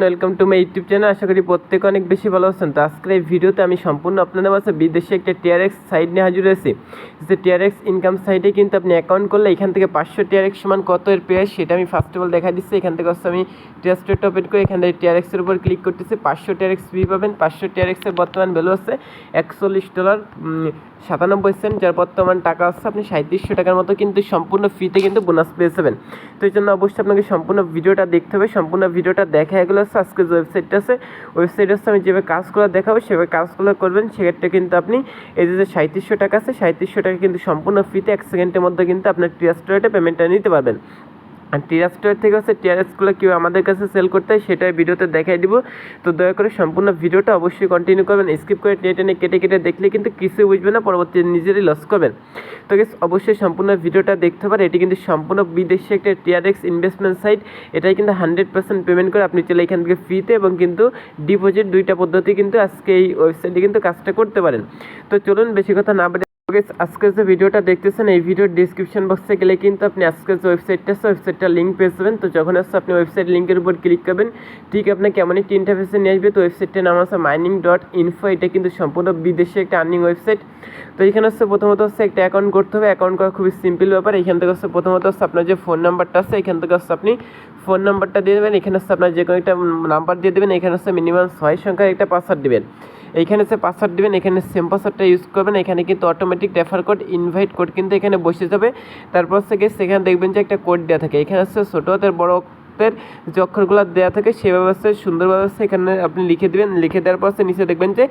Welcome to my YouTube channel আশা করি প্রত্যেকে অনেক বেশি ভালো আছেন। তো আজকের এই ভিডিওতে আমি সম্পূর্ণ আপনাদের কাছে বিদেশে একটা টিআরএক্স সাইট নিয়ে হাজির হয়েছি। যে টিআরএক্স ইনকাম সাইটে কিন্তু আপনি অ্যাকাউন্ট করলে এখান থেকে পাঁচশো টিআরএক্স সমান কত এর প্রাইস সেটা আমি ফার্স্ট অফ অল দেখা দিচ্ছি। এখান থেকে হচ্ছে আমি টেস্টেড ওপেন করে এখান থেকে টিআরএক্সের উপর ক্লিক করতেছি। পাঁচশো টিআরএক্স ফি পাবেন। পাঁচশো টিআরএক্সের বর্তমান ভ্যালু আছে একচল্লিশ ডলার সাতানব্বই সেন্ট, যার বর্তমান টাকা আছে আপনি সাঁত্রিশশো টাকার মতো কিন্তু সম্পূর্ণ ফ্রিতে কিন্তু বোনাস পেয়ে যাবেন। তো এই জন্য অবশ্যই আপনাকে সম্পূর্ণ ভিডিওটা দেখতে হবে, সম্পূর্ণ ভিডিওটা দেখা এগুলো হচ্ছে আজকে যে ওয়েবসাইটটা আছে ওয়েবসাইট হচ্ছে আমি যেভাবে কাজগুলো দেখাবো সেভাবে কাজগুলো করবেন। সেক্ষেত্রে কিন্তু আপনি এই যে সাঁত্রিশশো টাকা আছে সাঁত্রিশশো টাকা কিন্তু সম্পূর্ণ ফ্রিতে এক সেকেন্ডের মধ্যে কিন্তু আপনার ট্রিয়াস্টোরেটে পেমেন্টটা নিতে পারবেন। আর টিআরএসটার থেকে হচ্ছে টিআরএসগুলো কেউ আমাদের কাছে সেল করতে হয়, সেটাই ভিডিওতে দেখাই দিব। তো দয়া করে সম্পূর্ণ ভিডিওটা অবশ্যই কন্টিনিউ করবেন স্কিপ করে টেনে টেনে কেটে কেটে দেখলে কিন্তু কিছু বুঝবে না পরবর্তী নিজেরই লস করবেন। তো গেস অবশ্যই সম্পূর্ণ ভিডিওটা দেখতে পারেন এটি কিন্তু সম্পূর্ণ বিদেশি একটা টিআরএক্স ইনভেস্টমেন্ট সাইট এটাই কিন্তু হান্ড্রেড পার্সেন্ট পেমেন্ট করে আপনি চলে এখান থেকে ফ্রিতে এবং কিন্তু ডিপোজিট দুইটা পদ্ধতি কিন্তু আজকে এই ওয়েবসাইটে কিন্তু কাজটা করতে পারেন। তো চলুন, বেশি কথা না আজকের যে ভিডিওটা দেখতেছেন, এই ভিডিওর ডিসক্রিপশন বক্সে গেলে কিন্তু আপনি আজকের যে ওয়েবসাইটটা আছে ওয়েবসাইটটা লিঙ্ক পেয়ে যাবেন। তো যখন আসছে, আপনি ওয়েবসাইট লিঙ্কের উপর ক্লিক করবেন। ঠিক আপনাকে এমন একটি ইন্টারফেসে নিয়ে আসবে। তো ওয়েবসাইটটার নাম আছে মাইনিং ডট ইনফো এটা কিন্তু সম্পূর্ণ বিদেশি একটা আর্নিং ওয়েবসাইট তো এখানে হচ্ছে প্রথমত হচ্ছে একটা অ্যাকাউন্ট করতে হবে। অ্যাকাউন্ট করা খুবই সিম্পল ব্যাপার। এখান থেকে হচ্ছে প্রথমত হচ্ছে আপনার যে ফোন নাম্বারটা আছে, এখান থেকে হচ্ছে আপনি ফোন নাম্বারটা দিয়ে দেবেন। এখানে হচ্ছে আপনার যে কোনো একটা নাম্বার দিয়ে দেবেন। এখানে হচ্ছে মিনিমাম ছয় সংখ্যার একটা পাসওয়ার্ড দেবেন। এইখানে সে পাসওয়ার্ড দেবেন, এখানে সেম পাসওয়ার্ডটা ইউজ করবেন, এখানে কিন্তু automatic refer code invite code কিন্তু এখানে বসে যাবে। তারপর থেকে সেখানে দেখবেন যে একটা কোড দেওয়া থাকে। এখানে হচ্ছে ছোটো হাতের বড় অক্ষরের যে অক্ষরগুলো দেওয়া থাকে সেভাবে হচ্ছে সুন্দরভাবে হচ্ছে এখানে আপনি লিখে দেবেন। লিখে দেওয়ার পর নিচে দেখবেন যে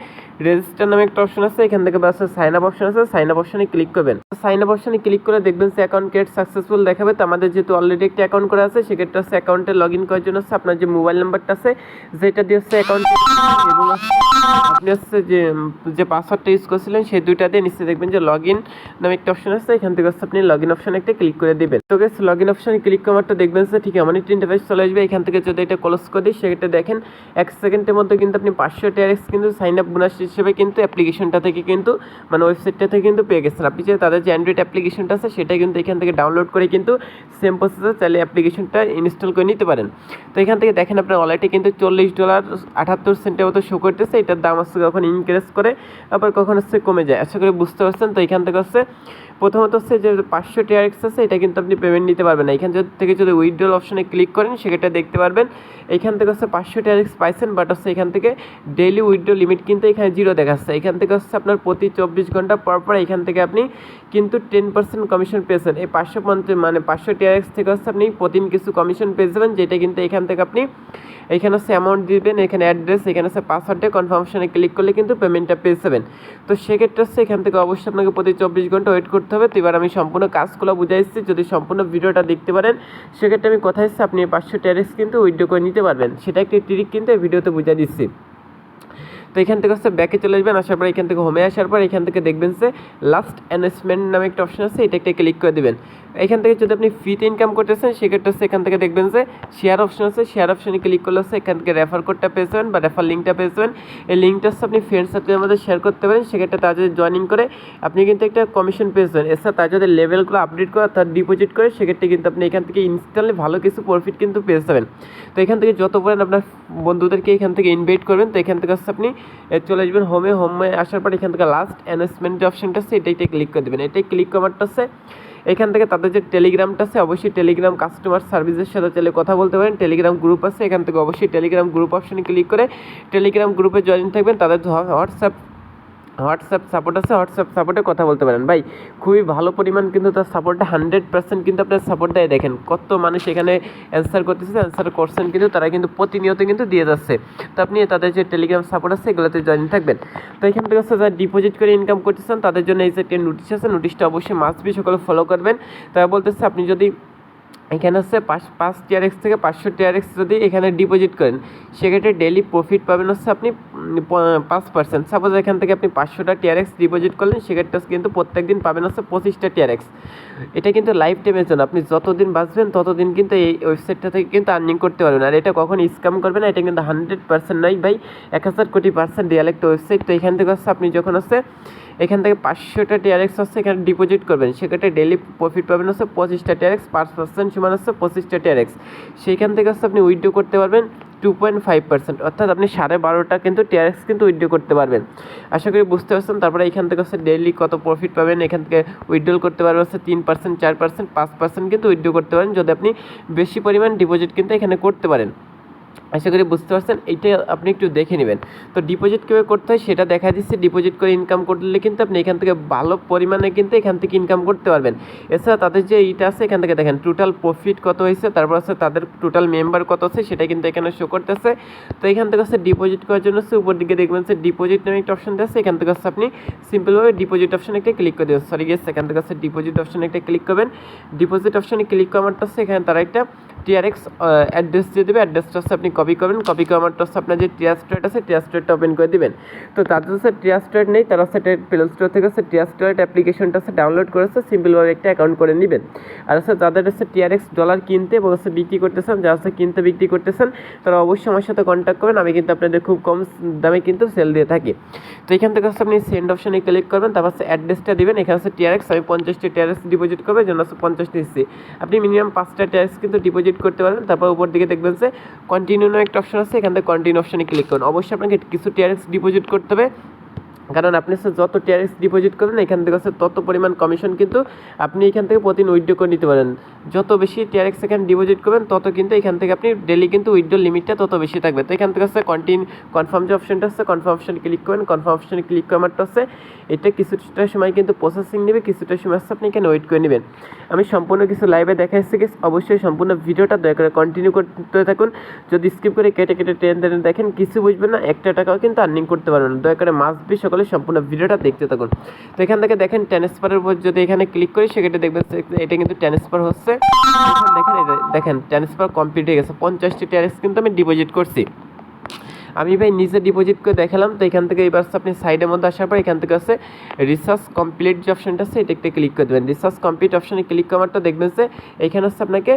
রেজিস্টার নামে একটা অপশন আছে, এখান থেকে বাস সাইন আপ অপশন আছে। সাইন আপ অপশনে ক্লিক করবেন। সাইন আপ অপশনে ক্লিক করে দেখবেন যে অ্যাকাউন্ট ক্রিয়েট সাকসেসফুল দেখাবে। তো আমাদের যেহেতু অলরেডি একটা অ্যাকাউন্ট করা আছে, সেক্ষেত্রে হচ্ছে অ্যাকাউন্টে লগ ইন করার জন্য হচ্ছে আপনার যে মোবাইল নাম্বারটা আছে, যেটা দিয়ে হচ্ছে অ্যাকাউন্ট আপনি হচ্ছে যে যে পাসওয়ার্ডটা ইউজ করছিলেন, সেই দুইটা দিয়ে নিশ্চয়ই দেখবেন যে লগ ইন নামে একটা অপশন আছে। এখান থেকে হচ্ছে আপনি লগ ইন অপশনে একটা ক্লিক করে দিবেন। তো গেছে লগ ইন অপশনে ক্লিক করার দেখবেন যে ঠিক আমার একটি ইন্টারফেস চলে আসবে, এখান থেকে যদি এটা ক্লোজ করে দিই সেক্ষেত্রে দেখেন, এক সেকেন্ডের মধ্যে কিন্তু আপনি পাঁচশো টিআরএক্স কিন্তু সাইন আপ বোনাস হিসেবে কিন্তু অ্যাপ্লিকেশনটা থেকে কিন্তু মানে ওয়েবসাইটটা থেকে কিন্তু পেয়ে গেছেন। আপনি যে তাদের যে অ্যান্ড্রয়েড অ্যাপ্লিকেশনটা আছে, সেটা কিন্তু এখান থেকে ডাউনলোড করে কিন্তু সেম প্রসেসে চাইলে অ্যাপ্লিকেশনটা ইনস্টল করে নিতে পারেন। তো এখান থেকে দেখেন আপনার ওয়ালেটে কিন্তু চল্লিশ ডলার আটাত্তর সেন্টের মতো শো করতেছে, এটার দাম হচ্ছে কখন ইনক্রিজ করে, আবার কখন হচ্ছে কমে যায়। আশা করি বুঝতে পারছেন? তো এখান থেকে হচ্ছে, প্রথমত হচ্ছে যে পাঁচশো টিআরএক্স আছে, এটা কিন্তু আপনি পেমেন্ট নিতে পারবেন না। এখান থেকে যদি উইথড্রল অপশনে ক্লিক করেন সেটা দেখতে পারবেন। এখান থেকে হচ্ছে পাঁচশো টিআরএক্স পাইছেন বাট হচ্ছে এখান থেকে ডেইলি উইথড্র লিমিট কিন্তু এখানে জিরো দেখাচ্ছে। এখান থেকে হচ্ছে আপনার প্রতি চব্বিশ ঘণ্টা পর পর এখান থেকে আপনি কিন্তু টেন পার্সেন্ট কমিশন পেয়েছেন। এই পাঁচশো পঞ্চাশ মানে পাঁচশো টিআরএক্স থেকে হচ্ছে আপনি প্রতিদিন কিছু কমিশন পেয়ে যাবেন, যেটা কিন্তু এখান থেকে আপনি এখানে হচ্ছে অ্যামাউন্ট দিবেন, এখানে অ্যাড্রেস এখানে হচ্ছে পাসওয়ার্ডে কনফার্মেশনে ক্লিক করলে কিন্তু পেমেন্টটা পেয়ে যাবেন। তো সেক্ষেত্রে হচ্ছে এখান থেকে অবশ্যই আপনাকে প্রতি চব্বিশ ঘণ্টা ওয়েট করতে হবে। তো এবার আমি সম্পূর্ণ কাজগুলো বুঝাইছি যদি সম্পূর্ণ ভিডিওটা দেখতে পারেন, সেক্ষেত্রে আমি কথা এসেছি আপনি পাঁচশো ট্যারেক্স কিন্তু উইড্রো করে নিতে পারবেন। সেটা একটি ট্রিক কিন্তু এই ভিডিওতে বুঝাই দিচ্ছি। তো এখান থেকে হচ্ছে ব্যাকে চলে আসবেন আসার পর এখান থেকে হোমে আসার পর এখান থেকে দেখবেন যে লাস্ট অ্যানাউন্সমেন্ট নামে একটা অপশন আছে এটা একটা ক্লিক করে দেবেন এখান থেকে যদি আপনি ফিতে ইনকাম করতেছেন সেক্ষেত্রে হচ্ছে এখান থেকে দেখবেন যে শেয়ার অপশন আছে শেয়ার অপশনে ক্লিক করলে হচ্ছে এখান থেকে রেফার কোডটা পেয়ে যাবেন বা রেফার লিঙ্কটা পেয়ে যাবেন এই লিঙ্কটা হচ্ছে আপনি ফ্রেন্ড সার্কেলের মধ্যে শেয়ার করতে পারেন সেক্ষেত্রে তার যদি জয়েনিং করে আপনি কিন্তু একটা কমিশন পেয়ে যাবেন এছাড়া তার যদি লেভেলগুলো আপডেট করে তার ডিপোজিট করে সেক্ষেত্রে কিন্তু আপনি এখান থেকে ইনস্ট্যান্টলি ভালো কিছু প্রফিট কিন্তু পেয়ে যাবেন তো এখান থেকে যত পারেন আপনার বন্ধুদেরকে এখান থেকে ইনভাইট করবেন তো এখান থেকে হচ্ছে আপনি চলে আসবেন হোমে হোমে আসার পর এখান থেকে লাস্ট অ্যানাউন্সমেন্ট অপশনটা আছে এটাইতে ক্লিক করে দেবেন। এটাই ক্লিক করারটা আছে। এখান থেকে তাদের যে টেলিগ্রামটা আছে, অবশ্যই টেলিগ্রাম কাস্টমার সার্ভিসের সাথে চাইলে কথা বলতে পারেন। টেলিগ্রাম গ্রুপ আছে, এখান থেকে অবশ্যই টেলিগ্রাম গ্রুপ অপশনে ক্লিক করে টেলিগ্রাম গ্রুপে জয়েন থাকবেন। তাদের হোয়াটসঅ্যাপ হোয়াটসঅ্যাপ সাপোর্ট আছে, হোয়াটসঅ্যাপ সাপোর্টে কথা বলতে পারেন। ভাই, খুবই ভালো পরিমাণ কিন্তু তার সাপোর্টটা হান্ড্রেড পার্সেন্ট কিন্তু আপনার সাপোর্ট দেয়। দেখেন কত মানুষ এখানে অ্যান্সার করতেছে অ্যান্সার করছেন কিন্তু তারা কিন্তু প্রতিনিয়ত কিন্তু দিয়ে যাচ্ছে। তো আপনি তাদের যে টেলিগ্রাম সাপোর্ট আছে, এগুলোতে জয়েন থাকবেন। তো এখান থেকে হচ্ছে যারা ডিপোজিট করে ইনকাম করতেছেন, তাদের জন্য এই যে একটা নোটিশ আছে নোটিশটা অবশ্যই মাস্ট বি সকলে ফলো করবেন। তারা বলতেছে, আপনি যদি এখানে হচ্ছে পাঁচ পাঁচ টিআরএক্স থেকে পাঁচশো টিআরএক্স যদি এখানে ডিপোজিট করেন, সেক্ষেত্রে ডেলি প্রফিট পাবেন হচ্ছে আপনি পাঁচ পার্সেন্ট সাপোজ এখান থেকে আপনি পাঁচশোটা টিআরএক্স ডিপোজিট করলেন, সেক্ষেত্রে কিন্তু প্রত্যেক দিন পাবেন হচ্ছে পঁচিশটা টিআরএক্স এটা কিন্তু লাইফ টাইমের জন্য। আপনি যতদিন বাঁচবেন, ততদিন কিন্তু এই ওয়েবসাইটটা থেকে কিন্তু আর্নিং করতে পারবেন। আর এটা কখন স্ক্যাম করবে না, এটা কিন্তু হান্ড্রেড পার্সেন্ট নয় ভাই। এক হাজার কোটি পার্সেন্ট রিয়াল একটা ওয়েবসাইট তো এখান থেকে হচ্ছে আপনি যখন হচ্ছে এখান থেকে পাঁচশোটা টিআরএক্স হচ্ছে এখানে ডিপোজিট করবেন, সেক্ষেত্রে ডেলি প্রফিট পাবেন হচ্ছে পঁচিশটা টিআরএক্স পাঁচ পার্সেন্ট সমান হচ্ছে পঁচিশটা টিআরএক্স সেইখান থেকে হচ্ছে আপনি উইথড্র করতে পারবেন। টু পয়েন্ট ফাইভ পার্সেন্ট অর্থাৎ আপনি সাড়ে বারোটা কিন্তু টিআরএক্স কিন্তু উইথড্রো করতে পারবেন। আশা করি বুঝতে পারছেন, তারপরে এখান থেকে হচ্ছে ডেইলি কত প্রফিট পাবেন, এখান থেকে উইথড্রল করতে পারবেন হচ্ছে তিন পার্সেন্ট চার পার্সেন্ট পাঁচ পার্সেন্ট কিন্তু উইথড্রো করতে পারেন, যদি আপনি বেশি পরিমাণ ডিপোজিট কিন্তু এখানে করতে পারেন। আশা করি বুঝতে পারছেন এইটা আপনি একটু দেখে নেবেন। তো ডিপোজিট কীভাবে করতে হয় সেটা দেখা দিচ্ছে। ডিপোজিট করে ইনকাম করলে কিন্তু আপনি এখান থেকে ভালো পরিমাণে কিন্তু এখান থেকে ইনকাম করতে পারবেন। এছাড়া তাদের যে এইটা আছে, এখান থেকে দেখেন টোটাল প্রফিট কত হয়েছে, তারপর আছে তাদের টোটাল মেম্বার কত আছে, সেটা কিন্তু এখানে শো করতেছে। তো এখান থেকে হচ্ছে ডিপোজিট করার জন্য হচ্ছে উপর দিকে দেখবেন যে ডিপোজিট নামে একটা অপশন আছে, এখান থেকে হচ্ছে আপনি সিম্পলভাবে ডিপোজিট অপশনে একটা ক্লিক করে দেবেন। সরি গেস এখান থেকে হচ্ছে ডিপোজিট অপশনে একটা ক্লিক করবেন। ডিপোজিট অপশনে ক্লিক করারটা হচ্ছে এখানে তারা একটা টিআরএক্স অ্যাড্রেস দিয়ে দেবে। অ্যাড্রেসটা হচ্ছে আপনি কপি করবেন। কপি করারটা হচ্ছে আপনার যে টিয়ার স্টোরেট আছে টিয়ার স্টোরেটটা ওপেন করে দেবেন। তো তাদের হচ্ছে টিয়ার স্টোরেট নেই, তারা হচ্ছে প্লে স্টোর থেকে হচ্ছে টিয়ার স্টোরেট অ্যাপ্লিকেশনটা হচ্ছে ডাউনলোড করেছে সিম্পলভাবে একটা অ্যাকাউন্ট করে নেবেন। আর হচ্ছে যাদের হচ্ছে টিআরএক্স ডলার কিনতে এবং হচ্ছে বিক্রি করতেছেন, যারা হচ্ছে কিনতে বিক্রি করতেছেন, তারা অবশ্যই আমার সাথে কন্ট্যাক্ট করবেন। আমি কিন্তু আপনাদের খুব কম দামে কিন্তু সেল দিয়ে থাকি। তো এখান থেকে হচ্ছে আপনি সেন্ড অপশনে ক্লিক করবেন, তারপর হচ্ছে অ্যাড্রেসটা দেবেন। এখানে হচ্ছে টিআরএক্স, আমি পঞ্চাশটি টিআরএক্স ডিপোজিট করবে জন্য হচ্ছে পঞ্চাশটি দিচ্ছি আপনি মিনিমাম পাঁচটা টিআরএক্স কিন্তু ডিপোজিট করতে পারবেন, তারপর উপর দিকে দেখবেন যে কন্টিনিউ একটা অপশন আছে, এখান থেকে কন্টিনিউ অপশনে ক্লিক করুন। অবশ্যই আপনাকে কিছু টিআরএক্স ডিপোজিট করতে হবে। কারণ আপনি যত টিআরএক্স ডিপোজিট করবেন, এখান থেকে হচ্ছে তত পরিমাণ কমিশন কিন্তু আপনি এখান থেকে প্রতিদিন উইথড্র করে নিতে পারেন। যত বেশি টিআরএক্স এখানে ডিপোজিট করবেন, তত কিন্তু এখান থেকে আপনি ডেলি কিন্তু উইথড্র লিমিটটা তত বেশি থাকবে। তো এখান থেকে হচ্ছে কন্টিনিউ কনফার্ম যে অপশনটা হচ্ছে কনফার্ম অপশনে ক্লিক করবেন কনফার্ম অপশনে ক্লিক করারটা হচ্ছে এটা কিছুটা সময় কিন্তু প্রসেসিং নেবে, কিছুটা সময় হচ্ছে আপনি এখানে ওয়েট করে নেবেন। আমি সম্পূর্ণ কিছু লাইভে দেখা এসেছি গেছি অবশ্যই সম্পূর্ণ ভিডিওটা দয়া করে কন্টিনিউ করতে থাকুন। যদি স্কিপ করে কেটে কেটে ট্রেন দেখেন, কিছু বুঝবেন না, একটা টাকাও কিন্তু আর্নিং করতে পারবেন দয়া করে মাস্ট বি সকলে সম্পূর্ণ ভিডিওটা দেখতে থাকুন। তো এখান থেকে দেখেন ট্রান্সফারের উপর যদি এখানে ক্লিক করি, সেক্ষেত্রে দেখবেন এটা কিন্তু ট্রান্সফার হচ্ছে। দেখেন দেখেন ট্রান্সফার কমপ্লিট হয়ে গেছে। পঞ্চাশটি ট্যারেস কিন্তু আমি ডিপোজিট করছি। আমি ভাই নিজে ডিপোজিট করে দেখালাম, তো এখান থেকে এবার আপনি সাইডের মধ্যে আসার পর এখান থেকে আছে রিসার্চ কমপ্লিট যে অপশনটা আছে এটা একটা ক্লিক করে দেবেন। রিসার্চ কমপ্লিট অপশানে ক্লিক করারটা দেখবেন যে এখানে হচ্ছে আপনাকে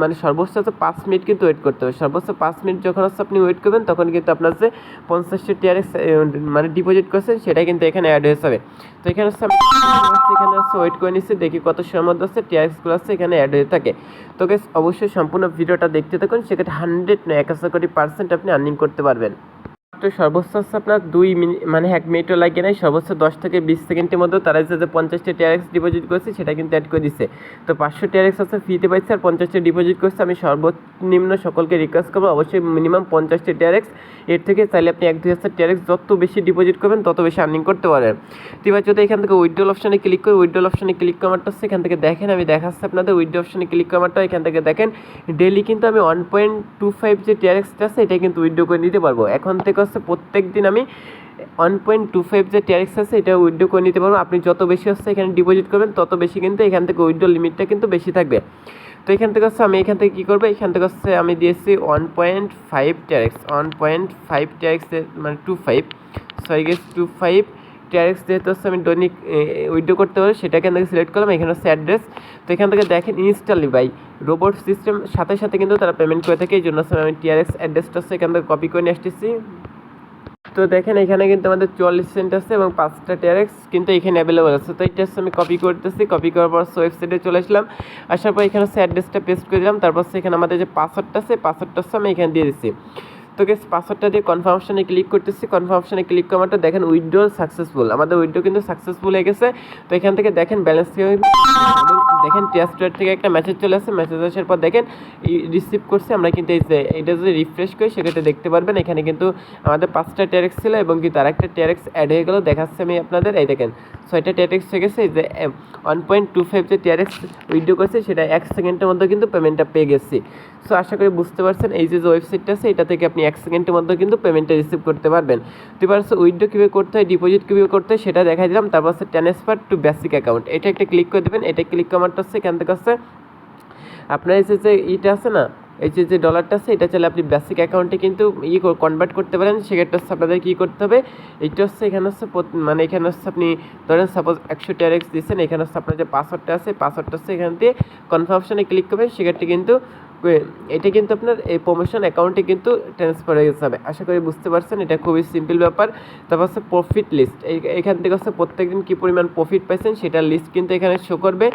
মানে সর্বোচ্চ হচ্ছে পাঁচ মিনিট কিন্তু ওয়েট করতে হবে। সর্বোচ্চ পাঁচ মিনিট যখন হচ্ছে আপনি ওয়েট করবেন, তখন কিন্তু আপনার যে পঞ্চাশটি টিআরএক্স মানে ডিপোজিট করছেন, সেটা কিন্তু এখানে অ্যাড হয়ে যাবে। তো এখানে হচ্ছে এখানে হচ্ছে ওয়েট করে নিচ্ছি, দেখি কত সময় মধ্যে হচ্ছে টিআরএক্সগুলো আছে এখানে অ্যাড হয়ে থাকে। তো গেস অবশ্যই সম্পূর্ণ ভিডিওটা দেখতে থাকুন, সেক্ষেত্রে হান্ড্রেড না একাশো কোটি পার্সেন্ট আপনি আর্নিং করতে পারবেন। সর্বোচ্চ হচ্ছে আপনার দুই মিনিট মানে এক মিনিটও লাগে নাই সর্বোচ্চ দশ থেকে বিশ সেকেন্ডের মধ্যে তারা যে পঞ্চাশটি টিআরএক্স ডিপোজিট করেছে সেটা কিন্তু অ্যাড করে দিচ্ছে তো পাঁচশো টিআরএক্স হচ্ছে ফ্রিতে পাইছে আর পঞ্চাশটি ডিপোজিট করছে। আমি সর্বনিম্ন সকলকে রিকোয়েস্ট করব, অবশ্যই মিনিমাম পঞ্চাশটি টিআরএক্স এর থেকে চাইলে আপনি এক দুই হাজার টিআরএক্স যত বেশি ডিপোজিট করবেন, তত বেশি আর্নিং করতে পারেন। তো এবার যদি এখান থেকে উইথড্রল অপশনে ক্লিক করি উইথড্রল অপশনে ক্লিক করারটা হচ্ছে এখান থেকে দেখেন, আমি দেখাচ্ছি আপনাদের উইথড্রল অপশনে ক্লিক করারটা এখান থেকে দেখেন ডেলি কিন্তু আমি ওয়ান পয়েন্ট টু ফাইভ যে টিআরএক্সটা আছে, এটা কিন্তু উইথড্র করে নিতে পারব। এখন থেকে হচ্ছে প্রত্যেক দিন আমি ওয়ান পয়েন্ট টু ফাইভ যে টিআরএক্স আছে, এটা উইথড্র করে নিতে পারব। আপনি যত বেশি হচ্ছে এখানে ডিপোজিট করবেন, তত বেশি কিন্তু এখান থেকে উইথড্র লিমিটটা কিন্তু বেশি থাকবে। তো এখান থেকে হচ্ছে আমি এখান থেকে কী করব? এখান থেকে হচ্ছে আমি দিয়েছি one point five TRX one point five TRX মানে two five sorry guess two five TRX যেহেতু হচ্ছে আমি দৈনিক উইড্রো করতে পারি সেটা এখান থেকে সিলেক্ট করলাম, এখানে হচ্ছে অ্যাড্রেস তো এখান থেকে দেখেন ইনস্টালি বাই রোবট সিস্টেম সাথে সাথে কিন্তু তারা পেমেন্ট করে থাকে, এই জন্য আমি টিআরএক্স অ্যাড্রেসটা হচ্ছে এখান থেকে কপি করে নিয়ে আসতেছি। তো দেখেন এখানে কিন্তু আমাদের চুয়াল্লিশ সেন্ট আছে এবং পাঁচটা টেরেক্স কিন্তু এখানে অ্যাভেলেবল আছে। তো এটা হচ্ছে আমি কপি করতেছি। কপি করার পর ওয়েবসাইটে চলে আসলাম। আসার পর এখানে হচ্ছে অ্যাড্রেসটা পেস্ট করে দিলাম। তারপর এখানে আমাদের যে পাসওয়ার্ডটা আছে পাসওয়ার্ডটা হচ্ছে আমি এখানে দিয়ে দিচ্ছি তো গেস পাসওয়ার্ডটা দিয়ে কনফার্ম অপশনে ক্লিক করতেছি। কনফার্ম অপশনে ক্লিক করাটা দেখেন উইথড্র সাকসেসফুল আমাদের উইথড্র কিন্তু সাকসেসফুল হয়ে গেছে। তো এখান থেকে দেখেন ব্যালেন্স দেখেন টিয়াস্টার থেকে একটা মেসেজ চলে আসছে মেসেজ আসার পর দেখেন রিসিভ করছে, আমরা কিন্তু এই যে এটা যদি রিফ্রেশ করি, সেক্ষেত্রে দেখতে পারবেন, এখানে কিন্তু আমাদের পাঁচটা টেরেক্স ছিল এবং কিন্তু আর একটা টেরেক্স অ্যাড হয়ে গেল, দেখাচ্ছে আমি আপনাদের, এই দেখেন, ছয়টা টেরেক্স হয়ে গেছে, এই যে ওয়ান পয়েন্ট টু ফাইভ যে টেরেক্স উইথড্র করছে, সেটা এক সেকেন্ডের মধ্যে কিন্তু পেমেন্টটা পেয়ে গেছি। সো আশা করি বুঝতে পারছেন, এই যে ওয়েবসাইটটা আছে, এটা থেকে আপনি এক সেকেন্ডের মধ্যে কিন্তু পেমেন্টটা রিসিভ করতে পারবেন। তো এবার হচ্ছে কীভাবে করতে হয় ডিপোজিট কীভাবে করতে হয়, সেটা দেখা দিলাম, তারপর হচ্ছে ট্রান্সফার টু বেসিক অ্যাকাউন্ট এটা একটা ক্লিক করে দেবেন, এটা ক্লিক হচ্ছে এখান থেকে আছে আপনার এই যে ইটা আছে না, এই যে যে ডলারটা আছে, এটা চাইলে আপনি বেসিক অ্যাকাউন্টে কিন্তু ই কনভার্ট করতে পারেন। সেক্ষেত্রে হচ্ছে আপনাদের কী করতে হবে, এইটা হচ্ছে এখানে হচ্ছে মানে এখানে হচ্ছে আপনি ধরেন সাপোজ একশো টেরেক্স দিচ্ছেন এখানে হচ্ছে আপনার যে পাসওয়ার্ডটা আছে পাসওয়ার্ডটা হচ্ছে এখান দিয়ে কনফার্মেশনে ক্লিক করবেন। সেক্ষেত্রে কিন্তু এটা কিন্তু আপনার এই প্রমোশন অ্যাকাউন্টে কিন্তু ট্রান্সফার হয়ে যাবে। আশা করি বুঝতে পারছেন, এটা খুবই সিম্পল ব্যাপার। তারপর হচ্ছে প্রফিট লিস্ট এখান থেকে হচ্ছে প্রত্যেকদিন কী পরিমাণ প্রফিট পাইছেন সেটার লিস্ট কিন্তু এখানে শো করবে।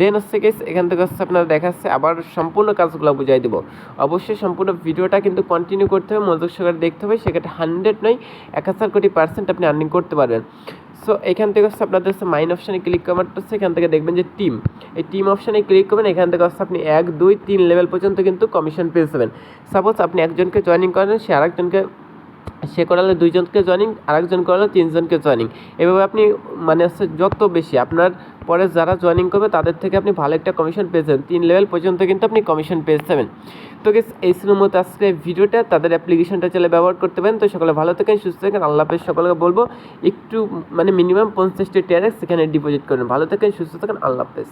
দেন হচ্ছে গেস এখান থেকে হচ্ছে আপনার দেখাচ্ছে, আবার সম্পূর্ণ কাজগুলো বুঝাই দেবো। অবশ্যই সম্পূর্ণ ভিডিওটা কিন্তু কন্টিনিউ করতে হবে, মনোযোগ সহকারে দেখতে হবে, সেক্ষেত্রে হান্ড্রেড নয়, এক হাজার কোটি পার্সেন্ট আপনি আর্নিং করতে পারবেন। সো এখান থেকে হচ্ছে আপনাদের হচ্ছে মাইন অপশানে ক্লিক করতে হচ্ছে এখান থেকে দেখবেন যে টিম এই টিম অপশানে ক্লিক করবেন, এখান থেকে হচ্ছে আপনি এক, দুই, তিন লেভেল পর্যন্ত কিন্তু কমিশন পেয়ে যাবেন। সাপোজ আপনি একজনকে জয়নিং করেন, সে আরেকজনকে, সে করালে দুইজনকে জয়নিং আরেকজন করালে তিনজনকে জয়নিং এভাবে আপনি মানে হচ্ছে যত বেশি আপনার পরে যারা জয়েনিং করবে তাদের থেকে আপনি ভালো একটা কমিশন পেয়ে যাবেন। তিন লেভেল পর্যন্ত কিন্তু আপনি কমিশন পেয়ে যাবেন। তো গেস এই ছিল মতো আজকে ভিডিওটা তাদের অ্যাপ্লিকেশনটা চলে ব্যবহার করতে পারেন। তো সকলে ভালো থাকেন সুস্থ থাকেন। আল্লাহ হাফেজ সকলকে বলব একটু মানে মিনিমাম পঞ্চাশটি টিয়ারেক্স সেখানে ডিপোজিট করেন ভালো থাকেন সুস্থ থাকেন। আল্লাহ হাফেজ।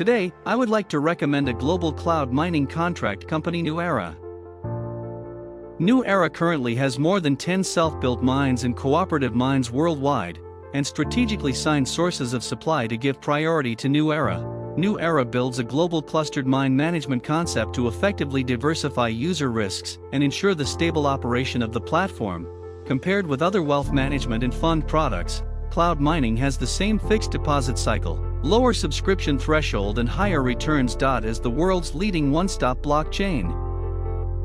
Today, I would like to recommend a global cloud mining contract company New Era. New Era currently has more than 10 self-built mines and cooperative mines worldwide, and strategically signed sources of supply to give priority to New Era. New Era builds a global clustered mine management concept to effectively diversify user risks and ensure the stable operation of the platform. Compared with other wealth management and fund products, cloud mining has the same fixed deposit cycle, lower subscription threshold and higher returns. As the world's leading one-stop blockchain.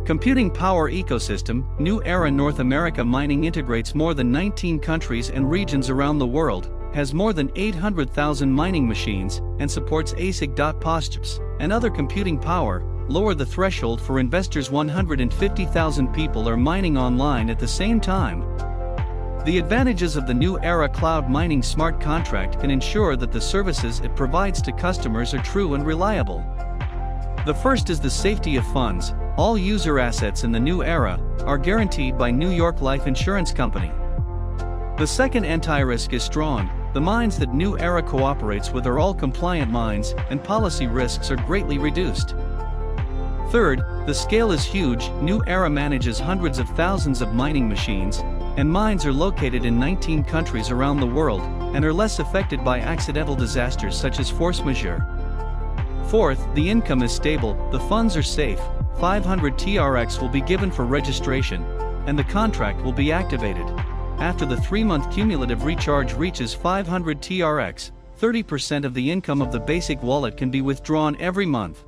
Computing Power Ecosystem, New Era North America Mining integrates more than 19 countries and regions around the world, has more than 800,000 mining machines, and supports ASIC. Postures and other computing power. Lower the threshold for investors 150,000 people are mining online at the same time. The advantages of the new era cloud mining smart contract can ensure that the services it provides to customers are true and reliable. The first is the safety of funds. All user assets in the new era are guaranteed by New York Life Insurance Company. The second anti-risk is strong. The mines that New Era cooperates with are all compliant mines and policy risks are greatly reduced. Third, the scale is huge. New Era manages hundreds of thousands of mining machines, and mines are located in 19 countries around the world and are less affected by accidental disasters such as force majeure. Fourth, the income is stable, the funds are safe, 500 TRX will be given for registration, and the contract will be activated. After the 3-month cumulative recharge reaches 500 TRX, 30% of the income of the basic wallet can be withdrawn every month.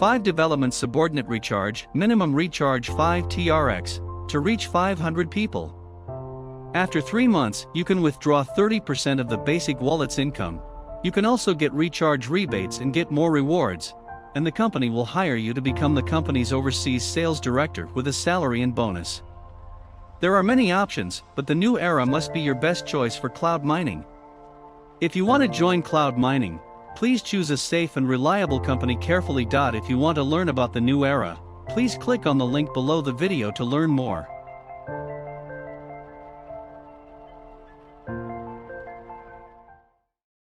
5 Development Subordinate Recharge, minimum recharge 5 TRX, to reach 500 people. After 3 months, you can withdraw 30% of the basic wallet's income. You can also get recharge rebates and get more rewards. And the company will hire you to become the company's overseas sales director with a salary and bonus. There are many options, but the new era must be your best choice for cloud mining. If you want to join cloud mining, please choose a safe and reliable company carefully. If you want to learn about the new era, please click on the link below the video to learn more.